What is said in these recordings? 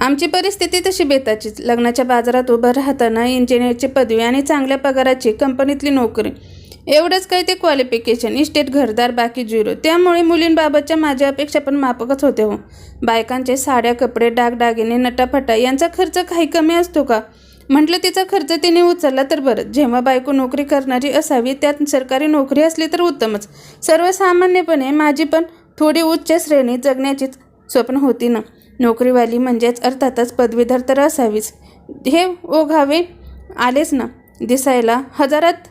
आमची परिस्थिती तशी बेताचीच. लग्नाच्या बाजारात उभं राहताना इंजिनियरची पदवी आणि चांगल्या पगाराची कंपनीतली नोकरी. एवढंच काही ते क्वालिफिकेशन इस्टेट घरदार बाकी झिरो त्यामुळे मुलींबाबतच्या माझ्या अपेक्षा पण माफकच होते हो. बायकांचे साड्या कपडे डागडागिने नटाफटा यांचा खर्च काही कमी असतो का? म्हटलं तिचा खर्च तिने उचलला तर बरं. जेव्हा बायको नोकरी करणारी असावी त्यात सरकारी नोकरी असली तर उत्तमच. सर्वसामान्यपणे माझी पण थोडी उच्च श्रेणी जगण्याचीच स्वप्न होती ना. नोकरीवाली म्हणजेच अर्थातच पदवीधर तर असावीच. हे ओघावे आलेच ना. दिसायला हजारात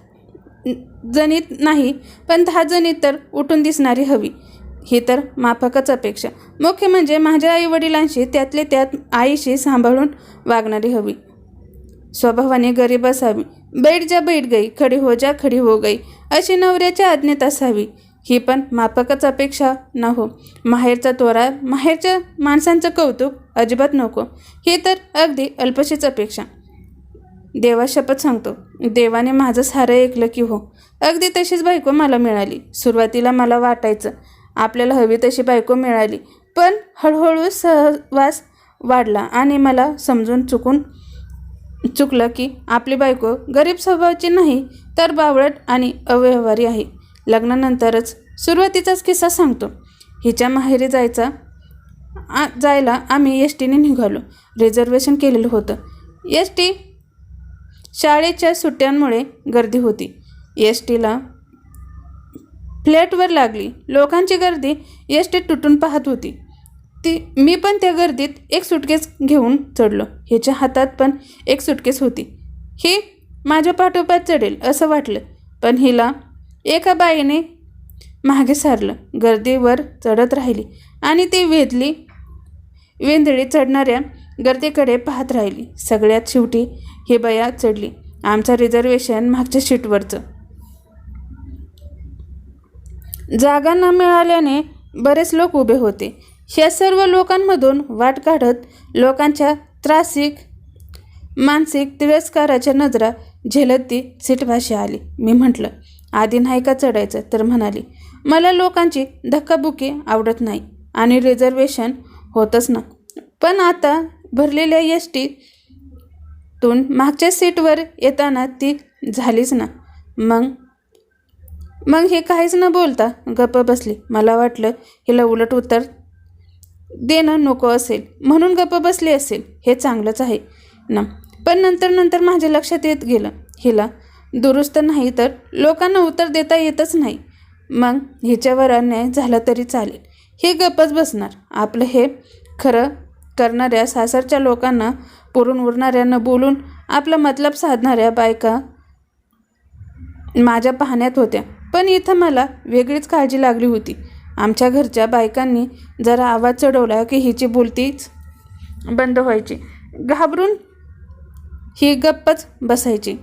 जणीत नाही पण दहा जणीत तर उठून दिसणारी हवी. ही तर माफकच अपेक्षा. मुख्य म्हणजे माझ्या आईवडिलांशी त्यातले त्यात आईशी सांभाळून वागणारी हवी. स्वभावाने गरीब असावी. बैठ जा बैठ गई खडी हो जा खडी हो गई. अशी नवऱ्याच्या आज्ञेत असावी. ही पण माफकच अपेक्षा न हो माहेरचा तोरा माहेरच्या माणसांचं कौतुक अजिबात नको. ही तर अगदी अल्पशीच अपेक्षा. देवा शपथ सांगतो देवाने माझं सारं ऐकलं की हो. अगदी तशीच बायको मला मिळाली. सुरुवातीला मला वाटायचं आपल्याला हवी तशी बायको मिळाली. पण हळूहळू सहवास वाढला आणि मला समजून चुकून चुकलं की आपली बायको गरीब स्वभावाची नाही तर बावळट आणि अव्यवहारी आहे. लग्नानंतरच सुरुवातीचाच किस्सा सांगतो. हिच्या माहेरी जायचा आ जायला आम्ही एस टीने निघालो. रिझर्वेशन केलेलं होतं. एस टी शाळेच्या सुट्ट्यांमुळे गर्दी होती. एस टीला फ्लॅटवर लागली. लोकांची गर्दी एस टी तुटून पाहत होती. ती मी पण त्या गर्दीत एक सुटकेस घेऊन चढलो. हिच्या हातात पण एक सुटकेस होती. ही माझ्या पाठोपाठ चढेल असं वाटलं. पण हिला एका बाईने मागे सारलं. गर्दीवर चढत राहिली आणि ती वेधली. वेंदळी चढणाऱ्या गर्दीकडे पाहत राहिली. सगळ्यात शेवटी ही बया चढली. आमचं रिझर्वेशन मागच्या शीटवरचं जागा न मिळाल्याने बरेच लोक उभे होते. या सर्व लोकांमधून वाट काढत लोकांच्या त्रासिक मानसिक तिरस्काराच्या नजरा झेलत ती सीटभाषी आली. मी म्हटलं आधी नाही का चढायचं? तर म्हणाली मला लोकांची धक्काबुकी आवडत नाही आणि रिझर्वेशन होतच ना. पण आता भरलेल्या एस टीतून मागच्या सीटवर येताना ती झालीच ना. मग मग हे काहीच न बोलता गप्प बसली. मला वाटलं हिला उलट उत्तर देणं नको असेल. म्हणून गप्प बसली असेल. हे चांगलंच आहे ना. पण नंतर नंतर माझ्या लक्षात येत गेलं. हिला दुरुस्त नाही तर लोकांना उत्तर देता येतच नाही. मग हिच्यावर अन्याय झाला तरी चालेल. हे गप्पच बसणार. आपलं हे खरं करणाऱ्या सासरच्या लोकांना पुरून उरणाऱ्यांना बोलून आपला मतलब साधणाऱ्या बायका माझ्या पाहण्यात होत्या. पण इथं मला वेगळीच काळजी लागली होती. आमच्या घरच्या बायकांनी जरा आवाज चढवला की हिची बोलतीच बंद व्हायची. घाबरून ही गप्पच बसायची.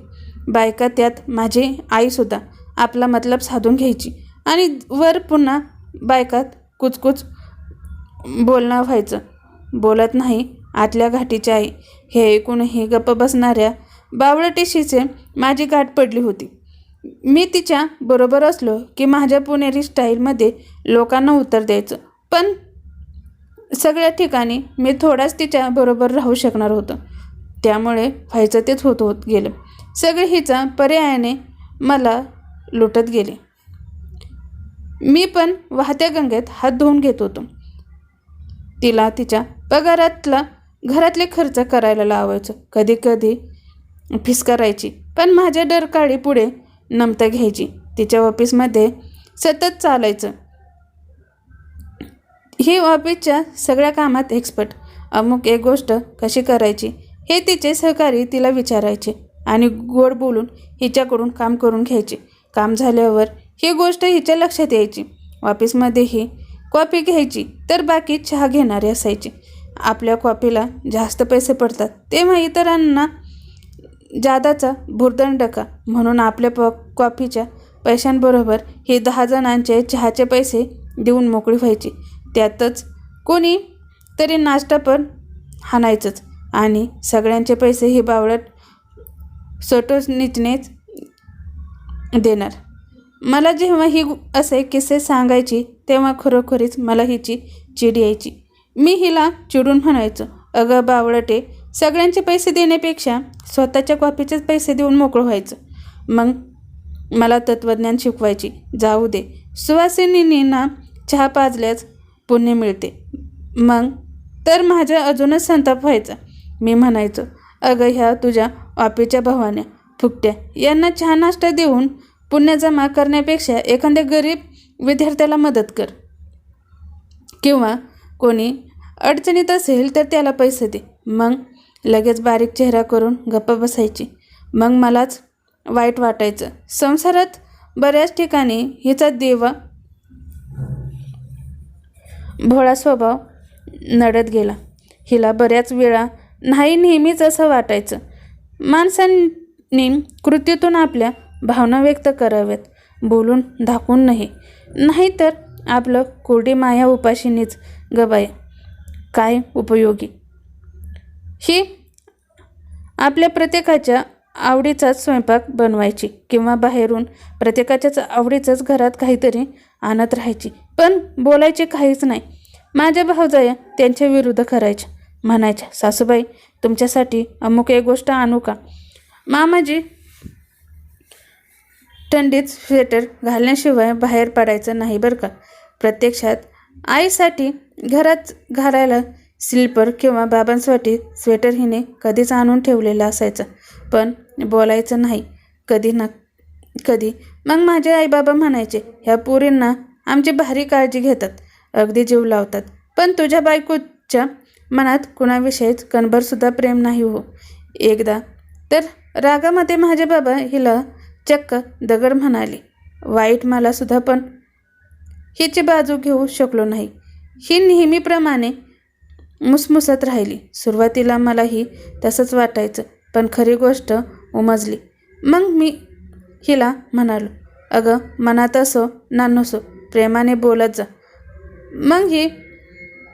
बायका त्यात माझी आईसुद्धा आपला मतलब साधून घ्यायची. आणि वर पुन्हा बायकात कुचकुच बोलणं व्हायचं. बोलत नाही आतल्या घाटीची आई. हे ऐकूनही गप्प बसणाऱ्या बावळटेशीचे माझी गाठ पडली होती. मी तिच्या बरोबर असलो की माझ्या पुणेरी स्टाईलमध्ये लोकांना उत्तर द्यायचं. पण सगळ्या ठिकाणी मी थोडाच तिच्या बरोबर राहू शकणार होतं. त्यामुळे व्हायचं तेच होत होत गेलं. सगळे हिचा पर्यायाने मला लुटत गेले. मी पण वाहत्या गंगेत हात धुवून घेत होतो. तिला तिच्या पगारातला घरातले खर्च करायला लावायचं. कधी कधी फीस करायची पण माझ्या डरकाळी पुढे नमतं घ्यायची. तिच्या ऑफिसमध्ये सतत चालायचं. ही ऑफिसच्या सगळ्या कामात एक्सपर्ट. अमुक एक गोष्ट कशी करायची हे तिचे सहकारी तिला विचारायचे आणि गोड बोलून हिच्याकडून काम करून घ्यायचे. काम झाल्यावर ही गोष्ट हिच्या लक्षात यायची. ऑफिसमध्येही कॉफी घ्यायची तर बाकी चहा घेणारी असायची. आपल्या कॉफीला जास्त पैसे पडतात तेव्हा इतरांना जादाचा भुर्दंड का? म्हणून आपल्या प कॉफीच्या पैशांबरोबर हे दहा जणांचे चहाचे पैसे देऊन मोकळी व्हायची. त्यातच कोणी तरी नाश्ता पण हाणायचंच आणि सगळ्यांचे पैसे हे बावळट सटोनीचनेच देणार. मला जेव्हा ही असे किस्से सांगायची तेव्हा खरोखरीच मला हिची चिड यायची. मी हिला चिडून म्हणायचो अगं बावळटे सगळ्यांचे पैसे देण्यापेक्षा स्वतःच्या कॉपीचेच पैसे देऊन मोकळं व्हायचं. मग मला तत्त्वज्ञान शिकवायची. जाऊ दे. सुवासिनींना चहा पाजल्याच पुण्य मिळते. मग तर माझ्या अजूनच संताप व्हायचा. मी म्हणायचो अगं ह्या तुझ्या ऑफिसच्या भावाने फुकट्या यांना चहा नाश्ता देऊन पुण्य जमा करण्यापेक्षा एखाद्या गरीब विद्यार्थ्याला मदत कर. किंवा कोणी अडचणीत असेल तर त्याला पैसे दे. मग लगेच बारीक चेहरा करून गप्प बसायची. मग मलाच वाईट वाटायचं. संसारात बऱ्याच ठिकाणी हिचा देवा भोळा स्वभाव नडत गेला. हिला बऱ्याच वेळा नाही नेहमीच असं वाटायचं. माणसांनी कृतीतून आपल्या भावना व्यक्त कराव्यात. बोलून दाखवून नाही. नाहीतर आपलं कोरडी माया उपाशीनीच गबाय. काय उपयोगी? ही आपल्या प्रत्येकाच्या आवडीचाच स्वयंपाक बनवायची किंवा बाहेरून प्रत्येकाच्याच आवडीचंच घरात काहीतरी आणत राहायची. पण बोलायचे काहीच नाही. माझ्या भावजाया त्यांच्या विरुद्ध करायच्या. म्हणायच्या सासूबाई तुमच्यासाठी अमुक एक गोष्ट आणू का? मामाजी थंडीत स्वेटर घालण्याशिवाय बाहेर पडायचं नाही बरं का? प्रत्यक्षात आईसाठी घरात घालायला स्लीपर किंवा बाबांसाठी स्वेटर हिने कधीच आणून ठेवलेलं असायचं. पण बोलायचं नाही. कधी ना कधी मग माझे आईबाबा म्हणायचे ह्या पोरींना आमची भारी काळजी घेतात. अगदी जीव लावतात. पण तुझ्या बायकोच्या मनात कुणाविषयीच कणभरसुद्धा प्रेम नाही हो. एकदा तर रागामध्ये माझे बाबा हिला चक्क दगड म्हणाले वाईट मला सुद्धा पण. हिची बाजू घेऊ शकलो नाही. ही नेहमीप्रमाणे मुसमुसत राहिली. सुरुवातीला मलाही तसंच वाटायचं पण खरी गोष्ट उमजली. मग मी हिला म्हणालो अगं मनात असो ना नसो प्रेमाने बोलत जा मग ही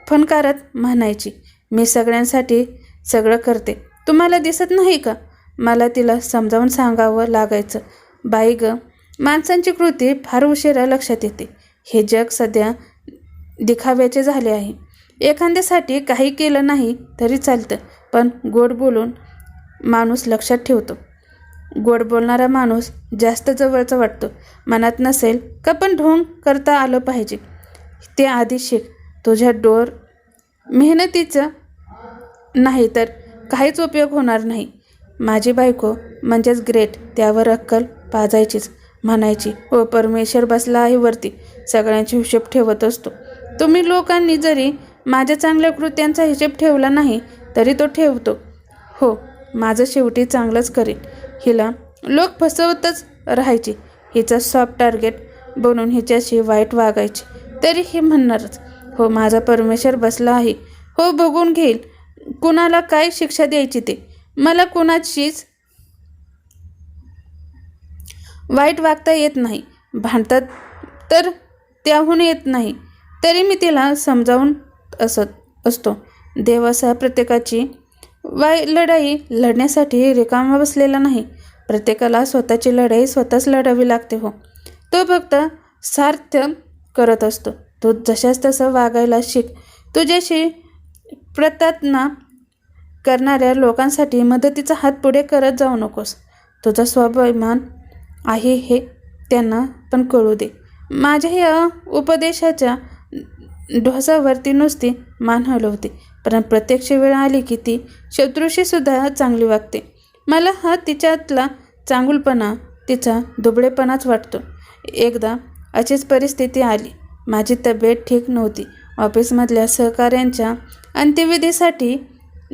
फणकारत म्हणायची मी सगळ्यांसाठी सगळं करते. तुम्हाला दिसत नाही का? मला तिला समजावून सांगावं लागायचं. बाई ग माणसांची कृती फार उशिरा लक्षात येते. हे जग सध्या दिखाव्याचे झाले आहे. एखाद्यासाठी काही केलं नाही तरी चालतं पण गोड बोलून माणूस लक्षात ठेवतो. गोड बोलणारा माणूस जास्त जवळचा वाटतो. मनात नसेल का पण ढोंग करता आलं पाहिजे. ते आधी शिक तुझ्या डोर मेहनतीचं नाही तर काहीच उपयोग होणार नाही. माझी बायको म्हणजेच ग्रेट त्यावर अक्कल पाजायचीच म्हणायची हो परमेश्वर बसला आहे वरती सगळ्यांची हिशेब ठेवत असतो. तुम्ही लोकांनी जरी माझ्या चांगल्या कृत्यांचा हिशेब ठेवला नाही तरी तो ठेवतो. हो माझं शेवटी चांगलंच करेल हिला लोक फसवतच राहायचे. हिचा सॉफ्ट टार्गेट बनून हिच्याशी वाईट वागायची. तरी हे म्हणणारच हो माझा परमेश्वर बसला आहे. हो बघून घेईल. कुणाला काय शिक्षा द्यायची ते? मला कुणाचीच वाईट वागता येत नाही. भांडतात तर त्याहून येत नाही. तरी मी तिला समजावून असत असतो. देवासह प्रत्येकाची वाय लढाई लढण्यासाठी रिकामा बसलेला नाही. प्रत्येकाला स्वतःची लढाई स्वतःच लढावी लागते हो. तो फक्त सार्थ करत असतो. तू जशास तसं वागायला शिक. तुझ्याशी प्रतातना करणाऱ्या लोकांसाठी मदतीचा हात पुढे करत जाऊ नकोस. तुझा स्वाभिमान आहे हे त्यांना पण कळू दे. माझ्या या उपदेशाच्या ढोसावरती नुसती मान हलवते पण प्रत्यक्ष वेळ आली की ती शत्रूशीसुद्धा चांगली वागते. मला हा तिच्यातला चांगुलपणा तिचा दुबळेपणाच वाटतो. एकदा अशीच परिस्थिती आली. माझी तब्येत ठीक नव्हती. ऑफिसमधल्या सहकाऱ्यांच्या अंत्यविधीसाठी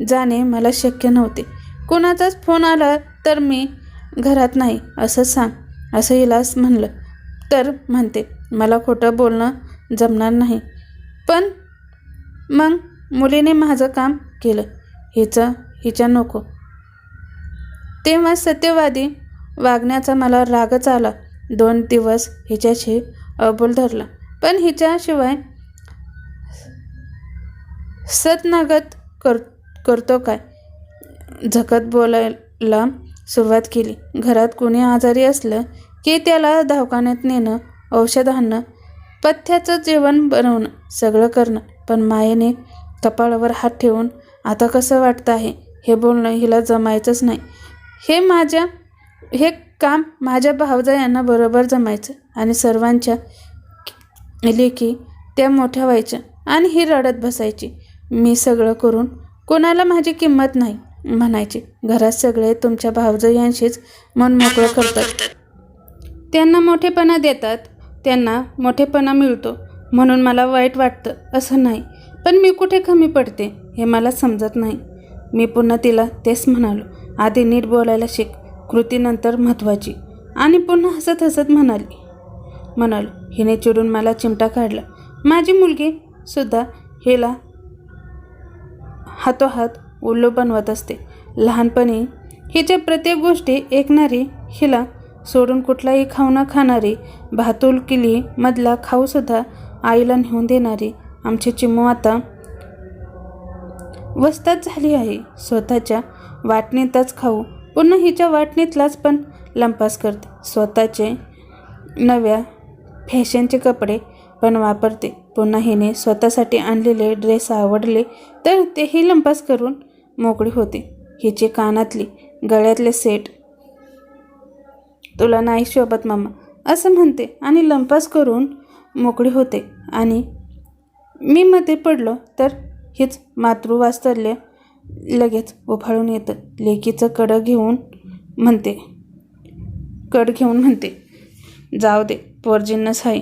जाणे मला शक्य नव्हते. कोणाचाच फोन आला तर मी घरात नाही असं सांग असं हिलाच म्हणलं. तर म्हणते मला खोटं बोलणं जमणार नाही. पण मग मुलीने माझं काम केलं. हिचं हिच्या नको. तेव्हा सत्यवादी वागण्याचा मला रागच आला. दोन दिवस हिच्याशी अबोल धरला. पण हिच्याशिवाय सतनागत कर करतो काय? झकत बोलायला सुरुवात केली. घरात कोणी आजारी असलं की त्याला दवाखान्यात नेणं औषध आणणं पथ्याचं जेवण बनवणं सगळं करणं. पण मायेने कपाळावर हात ठेवून आता कसं वाटतं आहे? हे बोलणं हिला जमायचंच नाही. हे माझ्या हे काम माझ्या भावजा यांना बरोबर जमायचं आणि सर्वांच्या लेखी त्या मोठ्या व्हायच्या आणि ही रडत बसायची. मी सगळं करून कोणाला माझी किंमत नाही. म्हणायची घरात सगळे तुमच्या भावजयांशीच मन मोकळं करतात. त्यांना मोठेपणा देतात त्यांना मोठेपणा मिळतो म्हणून मला वाईट वाटतं असं नाही. पण मी कुठे कमी पडते हे मला समजत नाही. मी पुन्हा तिला तेच म्हणालो आधी नीट बोलायला शिक कृतीनंतर महत्त्वाची. आणि पुन्हा हसत हसत म्हणाली. म्हणालो हिने चिडून मला चिमटा काढला. माझी मुलगी सुद्धा हिला हातोहात उल्लू बनवत असते. लहानपणी हिच्या प्रत्येक गोष्टी ऐकणारी हिला सोडून कुठलाही खाऊ न खाणारी भातुल किली मधला खाऊसुद्धा आईला नेऊन देणारी आमची चिमू आता वस्तात झाली आहे. स्वतःच्या वाटणीतच खाऊ. पुन्हा हिच्या वाटणीतलाच पण लंपास करते. स्वतःचे नव्या फॅशनचे कपडे पण वापरते. पुन्हा हिने स्वतःसाठी आणलेले ड्रेस आवडले तर तेही लंपास करून मोकळी होते. हिचे कानातली गळ्यातले सेट. तुला नाही शोभत मामा. असं म्हणते आणि लंपास करून मोकळी होते आणि मी मध्ये पडलो तर हेच मातृवात्सल्य लगेच उफाळून येतं. लेकीचं कडं घेऊन म्हणते. कड घेऊन म्हणते जाऊ दे पोरजिन्नस आहे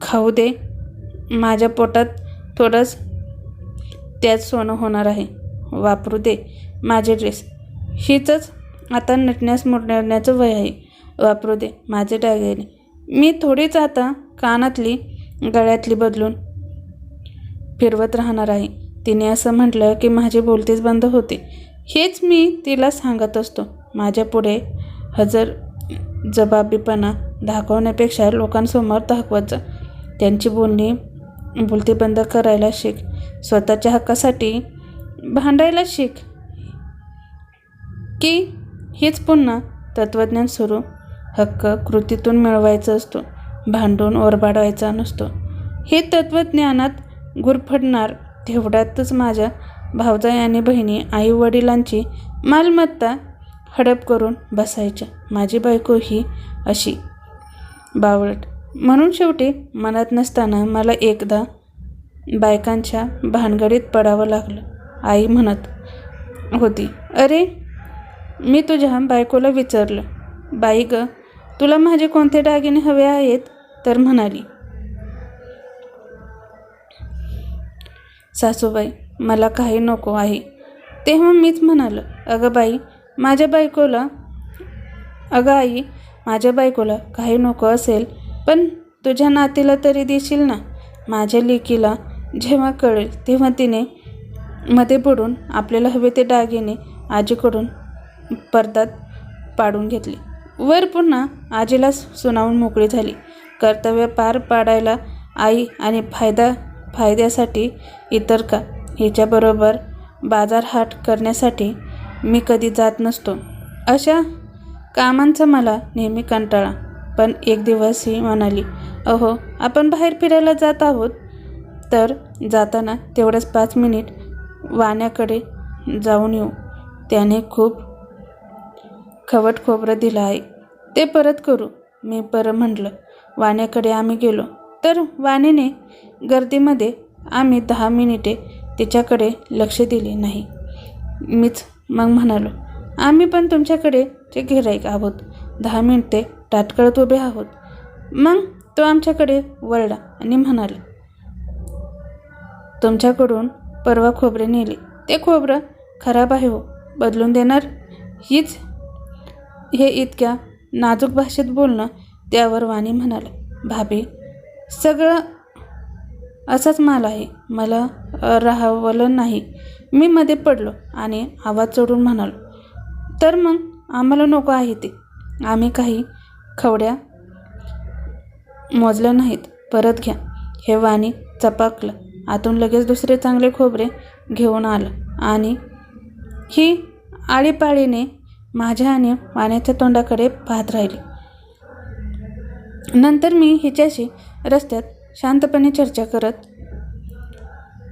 खाऊ दे. माझ्या पोटात थोडंच त्यात सोनं होणार आहे. वापरू दे. माझे ड्रेस हीचंच आता नटण्यास मुरण्याचं वय आहे. वापरू दे. माझे दागिने मी थोडीच आता कानातली गळ्यातली बदलून फिरवत राहणार आहे. तिने असं म्हटलं की माझे बोलतेच बंद होते. हेच मी तिला सांगत असतो. माझ्यापुढे हजर जबाबीपणा दाखवण्यापेक्षा लोकांसमोर दाखवत जा त्यांची बोलणी बोलती बंद करायला शिक. स्वतःच्या हक्कासाठी भांडायला शिक. की हेच पुन्हा तत्त्वज्ञान सुरू. हक्क कृतीतून मिळवायचा असतो. भांडून ओरबाडवायचा नसतो. हे तत्त्वज्ञानात गुरफडणार तेवढ्यातच माझ्या भावजाई आणि बहिणी आई वडिलांची मालमत्ता हडप करून बसायच्या. माझी बायको ही अशी बावळट. म्हणून शेवटी मनात नसताना मला एकदा बायकांच्या भानगडीत पडावं लागलं. आई म्हणत होती. अरे मी तुझ्या बायकोला विचारलं बाई ग तुला माझे कोणते दागिने हवे आहेत? तर म्हणाली सासूबाई मला काही नको आहे. तेव्हा मीच म्हणालं अगं बाई माझ्या बायकोला अगं आई माझ्या बायकोला काही नको असेल पण तुझ्या नातीला तरी देशील ना? माझ्या लेकीला जेव्हा कळेल तेव्हा तिने मध्ये पडून आपल्याला हवे ते दागिने आजीकडून पडद्यात पाडून घेतले. वर पुन्हा आजीला सुनावून मोकळी झाली. कर्तव्य पार पाडायला आई आणि फायदा फायद्यासाठी इतर का हिच्याबरोबर बाजारहाट करण्यासाठी मी कधी जात नसतो. अशा कामांचा मला नेहमी कंटाळा. पण एक दिवस ही म्हणाली अहो आपण बाहेर फिरायला जात आहोत? तर जाताना तेवढंच पाच मिनिट वाण्याकडे जाऊन येऊ. त्याने खूप खवट खोबरं दिलं आहे ते परत करू. मी बरं म्हटलं. वाण्याकडे आम्ही गेलो. तर वाणीने गर्दीमध्ये आम्ही दहा मिनिटे तिच्याकडे लक्ष दिले नाही. मीच मग म्हणालो आम्ही पण तुमच्याकडे ते गिराईक आहोत दहा मिनिटे टाटकळत उभे आहोत. मग तो आमच्याकडे वळला आणि म्हणाला तुमच्याकडून परवा खोबरे नेले. ते खोबरं खराब आहे हो बदलून देणार? हीच हे इतक्या नाजूक भाषेत बोलणं त्यावर वाणी म्हणाला. भाभी सगळं असाच माल आहे. मला राहावलं नाही. मी मध्ये पडलो आणि आवाज चढून म्हणालो तर मग आम्हाला नको आहे ते. आम्ही काही खवड्या मोजल्या नाहीत. परत घ्या. हे वाणी चपाकलं. आतून लगेच दुसरे चांगले खोबरे घेऊन आलं. आणि ही आळीपाळीने माझ्या आणि वाण्याच्या तोंडाकडे पाहत राहिली. नंतर मी हिच्याशी रस्त्यात शांतपणे चर्चा करत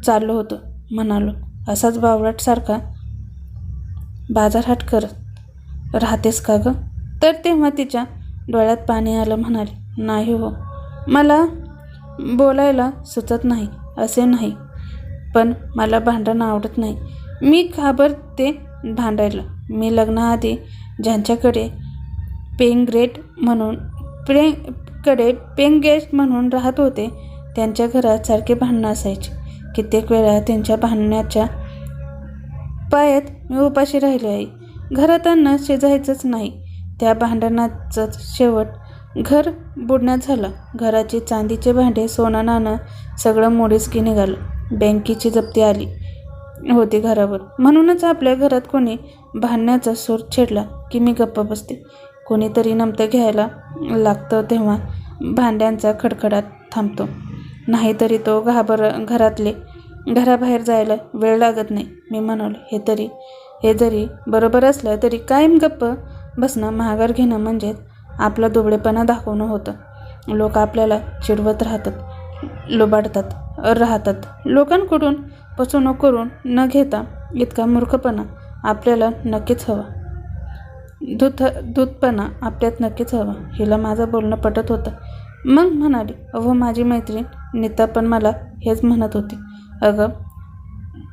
चाललो होतो. म्हणालो असाच बावळटसारखा बाजारहाट करत राहतेस का गं? तर तेव्हा तिच्या डोळ्यात पाणी आलं म्हणाले नाही हो मला बोलायला सुचत नाही. असे नाही. पण मला भांडण आवडत नाही. मी घाबरते भांडायला. मी लग्नाआधी ज्यांच्याकडे पेइंग म्हणून प्रे कडे पेइंग गेस्ट म्हणून राहत होते त्यांच्या घरात सारखे भांडणं असायचे. कित्येक वेळा त्यांच्या भांडण्याच्या पायात मी उपाशी राहिले आहे. घरात अन्न शिजायचंच नाही. त्या भांडणाचंच शेवट घर बुडण्यात झालं. घराची चांदीचे भांडे सोनं नाणं सगळं मोडीसकी निघालं. बँकेची जप्ती आली होती घरावर. म्हणूनच आपल्या घरात कोणी भांडण्याचा सूर छेडला की मी गप्प बसते. कोणीतरी नमतं घ्यायला लागतं तेव्हा भांड्यांचा खडखडाट थांबतो. नाहीतरी तो घाबर घरातले घराबाहेर जायला वेळ लागत नाही. मी म्हणालो हे तरी हे जरी बरोबर असलं तरी कायम गप्प बसणं महागार घेणं म्हणजेच आपला दुबळेपणा दाखवणं होतं. लोक आपल्याला चिडवत राहतात लुबाडतात राहतात. लोकांकडून फसवणूक करून न घेता इतका मूर्खपणा आपल्याला नक्कीच हवा. दूध दूधपणा आपल्यात नक्कीच हवा. हिला माझं बोलणं पटत होतं. मग म्हणाली अहो माझी मैत्रीण नीता पण मला हेच म्हणत होती. अगं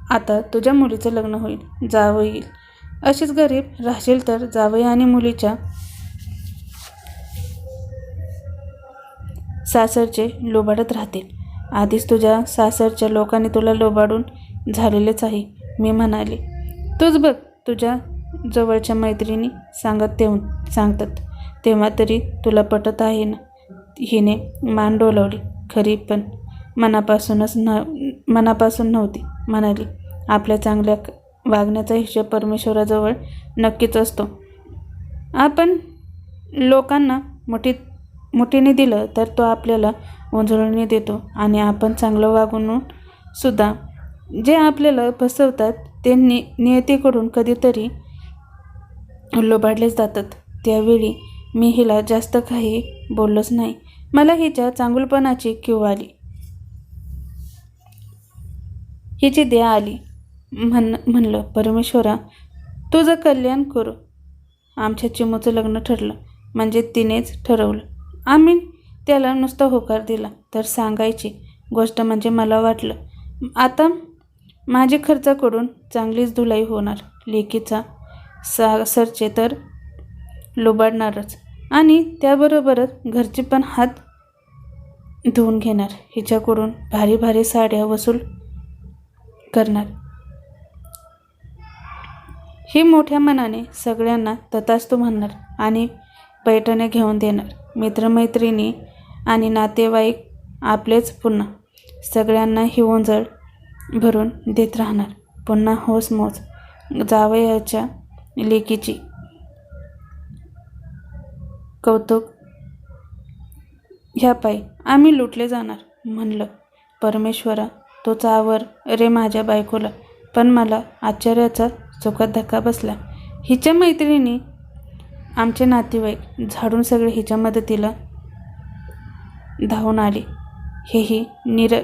आता तुझ्या मुलीचं लग्न होईल जावं येईल. अशीच गरीब राहशील तर जावई आणि मुलीच्या सासरचे लोबाडत राहतील. आधीच तुझ्या सासरच्या लोकांनी तुला लोबाडून झालेलेच आहे मी म्हणाले. तूच बघ तुझ्या जवळच्या मैत्रिणी सांगत तेव्हा सांगतात. तेव्हा तरी तुला पटत आहे ना? हिने मान डोलावली. खरी पण मनापासूनच न मनापासून नव्हती. म्हणाली आपल्या चांगल्या वागण्याचा हिशोब परमेश्वराजवळ नक्कीच असतो. आपण लोकांना मुठीत मुठीने दिलं तर तो आपल्याला उंजळणी देतो आणि आपण चांगलं वागून सुद्धा जे आपल्याला फसवतात ते नि नियतीकडून कधीतरी लोबाडले जातात. त्यावेळी मी हिला जास्त काही बोललोच नाही. मला हिच्या चांगुलपणाची किव आली. हिची द्या आली. म्हण म्हणलं परमेश्वरा तुझं कल्याण करू. आमच्या चिमूचं लग्न ठरलं. म्हणजे तिनेच ठरवलं. आम्ही त्याला नुसता होकार दिला. तर सांगायची गोष्ट म्हणजे मला वाटलं आता माझे खर्चाकडून चांगलीच धुलाई होणार. लेकीचा सासरचे तर लुबाडणारच. आणि त्याबरोबरच घरचे पण हात धुवून घेणार. हिच्याकडून भारी भारी साड्या वसूल करणार. ही मोठ्या मनाने सगळ्यांना तथास्तू म्हणणार आणि पैठण्या घेऊन देणार. मित्रमैत्रिणी आणि नातेवाईक आपलेच पुन्हा सगळ्यांना ही ओंजळ भरून देत राहणार. पुन्हा होस मोज जावयाच्या लेकीची कौतुक ह्या पायी. आम्ही लुटले जाणार म्हणलं. परमेश्वरा तो चावर रे माझ्या बायकोला. पण मला आश्चर्याचा चोखात धक्का बसला. हिच्या मैत्रिणी आमचे नातेवाईक झाडून सगळे हिच्या मदतीला धावून आले. हेही निर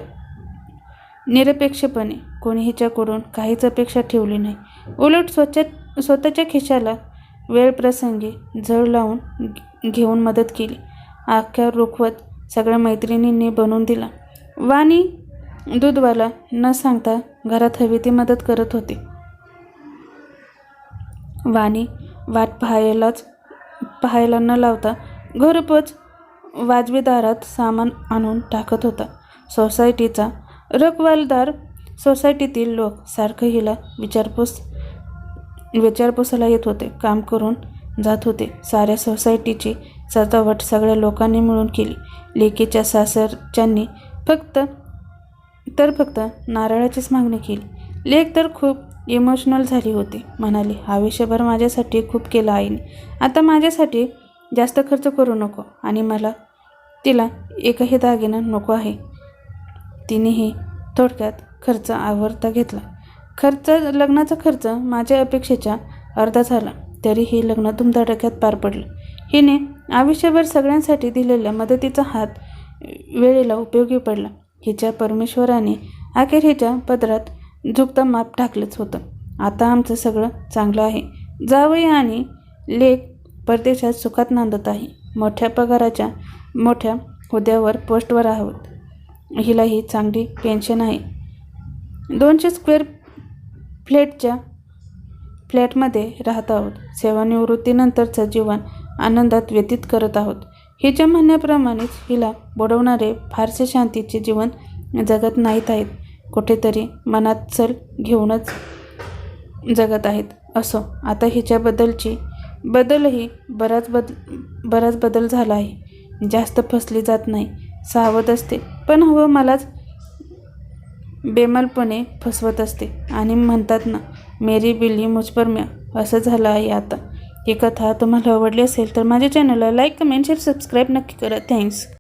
निरपेक्षपणे कोणी हिच्याकडून काहीच अपेक्षा ठेवली नाही. उलट स्वच्छ स्वतःच्या खिशाला वेळ प्रसंगी जळ लावून घेऊन मदत केली. आख्या रुखवत सगळ्या मैत्रिणींनी बनवून दिला. वाणी दूधवाला न सांगता घरात हवी ती मदत करत होती. वाणी वाट पाहायलाच पाहायला न लावता घरपोच वाजवी दारात सामान आणून टाकत होता. सोसायटीचा रखवालदार सोसायटीतील लोक सारखं हिला विचारपूस विचारपूसाला येत होते. काम करून जात होते. साऱ्या सोसायटीची सजावट सगळ्या लोकांनी मिळून केली. लेकीच्या सासरच्यांनी फक्त तर फक्त नारळाचीच मागणी केली. लेख तर खूप इमोशनल झाली होती. म्हणाली आयुष्यभर माझ्यासाठी खूप केलं आईने. आता माझ्यासाठी जास्त खर्च करू नको. आणि मला तिला एकही दागिना नको आहे. तिनेही थोडक्यात खर्च आवरता घेतला. खर्च लग्नाचा खर्च माझ्या अपेक्षेच्या अर्धा झाला तरीही लग्न धुमधडक्यात पार पडलं. हिने आयुष्यभर सगळ्यांसाठी दिलेल्या मदतीचा हात वेळेला उपयोगी पडला. हिच्या परमेश्वराने अखेर हिच्या पदरात झुकतं माप टाकलंच होतं. आता आमचं सगळं चांगलं आहे. जावई आणि लेख परदेशात सुखात नांदत आहे. मोठ्या पगाराच्या मोठ्या हुद्यावर पोस्टवर आहोत. हिलाही चांगली पेन्शन आहे. दोनशे स्क्वेअर फ्लॅटच्या फ्लॅटमध्ये राहत आहोत. सेवानिवृत्तीनंतरचं जीवन आनंदात व्यतीत करत आहोत. हिच्या म्हणण्याप्रमाणेच हिला बुडवणारे फारसे शांतीचे जीवन जगत नाहीत आहेत. कुठेतरी मनात चल घेऊनच जगत आहेत. असो आता हिच्याबद्दलची बदलही बराच बद बराच बदल झाला आहे. जास्त फसली जात नाही. सावध असते. पण हवं मलाच बेमलपणे फसवत असते. आणि म्हणतात ना मेरी बिल्ली मुचपरम्या असं झालं आहे आता. ही कथा तुम्हाला आवडली असेल तर माझ्या चॅनलला लाईक कमेंट शेअर सबस्क्राईब नक्की करा. थँक्स.